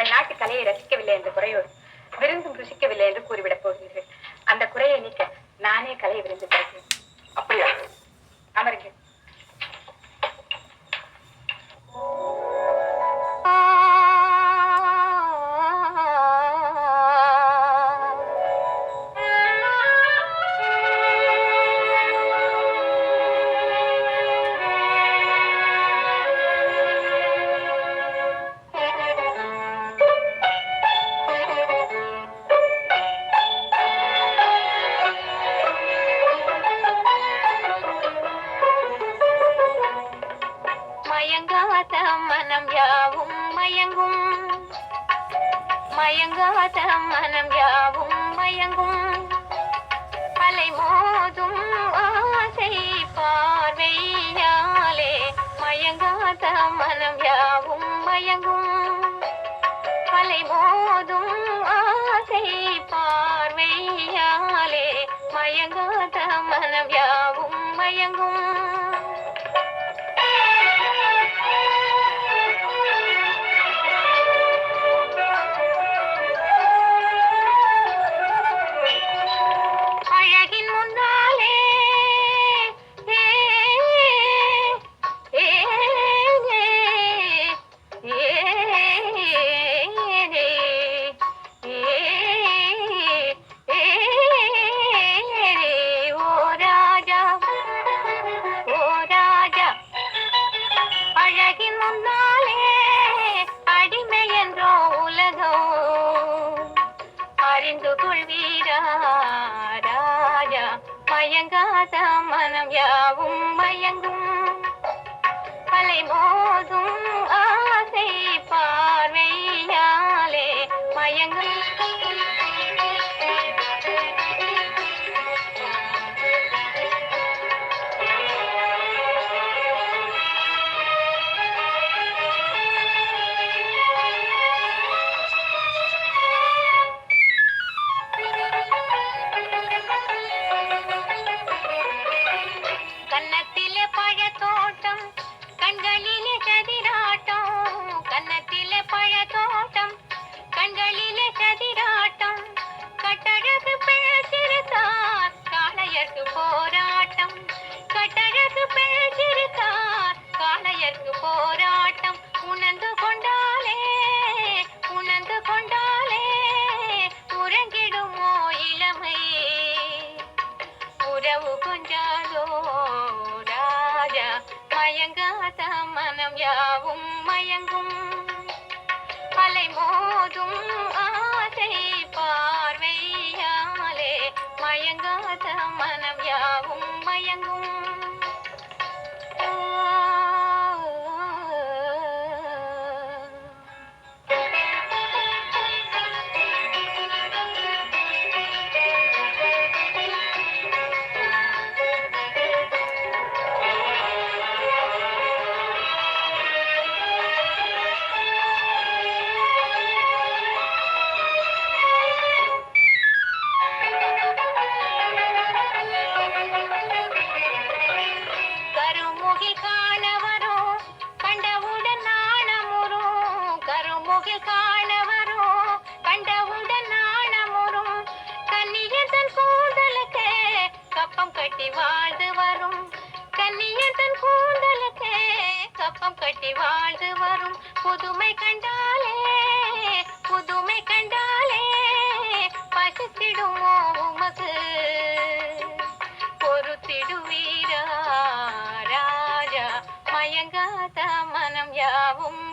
தங்கள் நாட்டு கலையை ரசிக்கவில்லை என்ற குறையோடு விருந்தும் ருசிக்கவில்லை என்று கூறிவிடப் போகிறீர்கள். அந்த குறையை நீக்க நானே கலை விருந்து தருகிறேன் அப்படியா? அமருங்கள். மயங்காத மனம் யாவும் மயங்கும். மயங்காத மனம் யாவும் மயங்கும். அலை மோதும் ஆசை பார்வையாலே மயங்காத மனம் யாவும் மயங்கும். அலை மோதும் ஆசை பார்வையாலே மயங்காத மனம் யாவும் மயங்கும். அறிந்து கொள்வீரா ராஜா மயங்காத மனம் யாவும் மயங்கும். அலை மோதும் ஆசை பார்வையாலே மயங்கும். காளையர்க்கு போராட்டம் கட்டழகு பேசிருக்கார் காளையர்க்கு போராட்டம் உணர்ந்து கொண்டாலே உணர்ந்து கொண்டாலே உறங்கிடுமோ இளமை. உறவு கொஞ்சாதோ ராஜா மயங்காத மனம் யாவும் மயங்கும். அலை மோதும் ஆ மயங்காத மனம் யாவும் மயங்கும். கப்பம் கட்டி வாழ்ந்து வரும். கன்னியன் தன் கூந்தலுக்கு கப்பம் கட்டி வாழ்ந்து வரும். புதுமை கண்டாலே புதுமை கண்டாலே பசித்திடுமோ உமக்கு? பொறுத்திடுவீரா ராஜா மயங்காத மனம் யாவும்